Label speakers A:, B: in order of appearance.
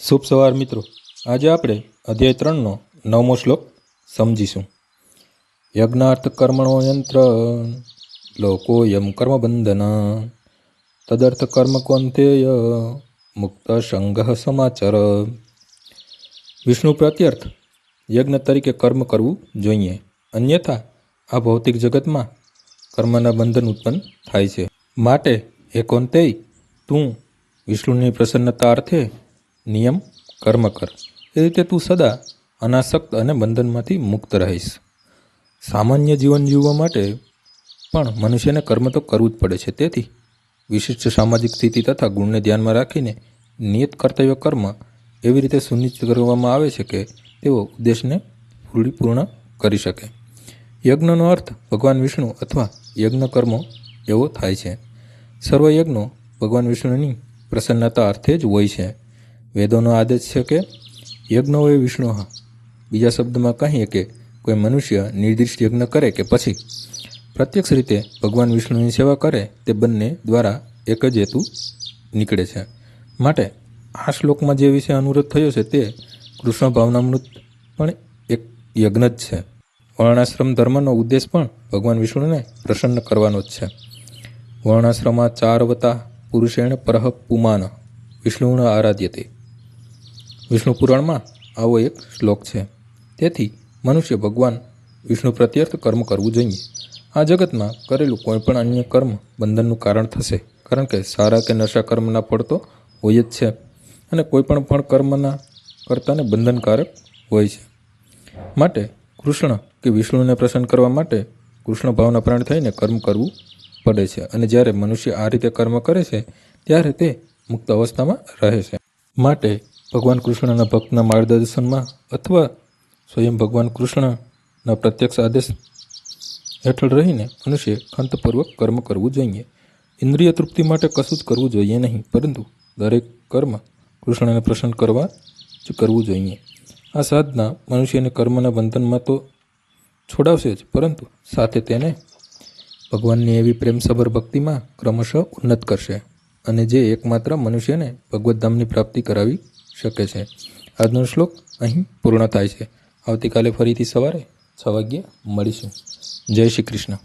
A: શુભ સવાર મિત્રો. આજે આપણે અધ્યાય ત્રણનો નવમો શ્લોક સમજીશું. યજ્ઞાર્થ કર્મણો યંત્ર કર્મ કર્મબંધન, તદર્થ કર્મ કોંતેય, મુક્ત સંગ્રહ સમાચાર. વિષ્ણુ પ્રત્યર્થ, યજ્ઞ તરીકે કર્મ કરવું જોઈએ. અન્યથા, આ ભૌતિક જગતમાં કર્મના બંધન ઉત્પન્ન થાય છે. માટે હે કોંતેય, તું વિષ્ણુની પ્રસન્નતા અર્થે નિયમ, કર્મ કર. એ રીતે તું સદા અનાસક્ત અને બંધનમાંથી મુક્ત રહીશ. સામાન્ય જીવન જીવવા માટે પણ મનુષ્યને કર્મ તો કરવું જ પડે છે. તેથી વિશિષ્ટ સામાજિક સ્થિતિ તથા ગુણને ધ્યાનમાં રાખીને નિયત કર્તવ્ય કર્મ એવી રીતે સુનિશ્ચિત કરવામાં આવે છે કે તેઓ ઉદ્દેશને પૂર્ણ કરી શકે. યજ્ઞનો અર્થ ભગવાન વિષ્ણુ અથવા યજ્ઞ કર્મો એવો થાય છે. સર્વ યજ્ઞો ભગવાન વિષ્ણુની પ્રસન્નતા અર્થે જ હોય છે. વેદોનો આદેશ છે કે યજ્ઞ એ વિષ્ણુ. બીજા શબ્દમાં કહીએ કે કોઈ મનુષ્ય નિર્દિષ્ટ યજ્ઞ કરે કે પછી? પ્રત્યક્ષ રીતે ભગવાન વિષ્ણુની સેવા કરે તે બંને દ્વારા એક જ હેતુ નીકળે છે. માટે આ શ્લોકમાં જે વિશે અનુરોધ થયો છે તે કૃષ્ણ ભાવનામૃત પણ એક યજ્ઞ જ છે. વર્ણાશ્રમ ધર્મનો ઉદ્દેશ પણ ભગવાન વિષ્ણુને પ્રસન્ન કરવાનો જ છે. વર્ણાશ્રમા ચારવતા પુરુષેણ પરહ પુમાન. વિષ્ણુણ આરાધ્યતે. વિષ્ણુ પુરાણમાં આવો એક શ્લોક છે. તેથી મનુષ્ય ભગવાન વિષ્ણુ પ્રત્યર્થ કર્મ કરવું જોઈએ. આ જગતમાં કરેલું કોઈપણ અન્ય કર્મ બંધનનું કારણ થશે. કારણ કે સારા કે નશા કર્મના ફળ તો હોય જ છે. અને કોઈપણ પણ કર્મના કરતાને બંધનકારક હોય છે. માટે કૃષ્ણ કે વિષ્ણુને પ્રસન્ન કરવા માટે કૃષ્ણ ભાવના પ્રાણ થઈને કર્મ કરવું પડે છે. અને જ્યારે મનુષ્ય આ રીતે કર્મ કરે છે, ત્યારે તે મુક્ત અવસ્થામાં રહે છે. માટે ભગવાન કૃષ્ણના ભક્તના માર્ગદર્શનમાં અથવા સ્વયં ભગવાન કૃષ્ણના પ્રત્યક્ષ આદેશ હેઠળ રહીને મનુષ્ય ખંતપૂર્વક કર્મ કરવું જોઈએ. ઇન્દ્રિય તૃપ્તિ માટે કશું જ કરવું જોઈએ નહીં, પરંતુ દરેક કર્મ કૃષ્ણને પ્રસન્ન કરવા જ કરવું જોઈએ. આ સાધના મનુષ્યને કર્મના બંધનમાં તો છોડાવશે જ, પરંતુ સાથે તેને ભગવાનની એવી પ્રેમસભર ભક્તિમાં ક્રમશઃ ઉન્નત કરશે અને જે એકમાત્ર મનુષ્યને ભગવદ્ધામની પ્રાપ્તિ કરાવી શકે છે. આજનો શ્લોક અહીં પૂર્ણ થાય છે. આવતીકાલે ફરીથી સવારે છ વાગ્યે મળીશું. જય શ્રી કૃષ્ણ.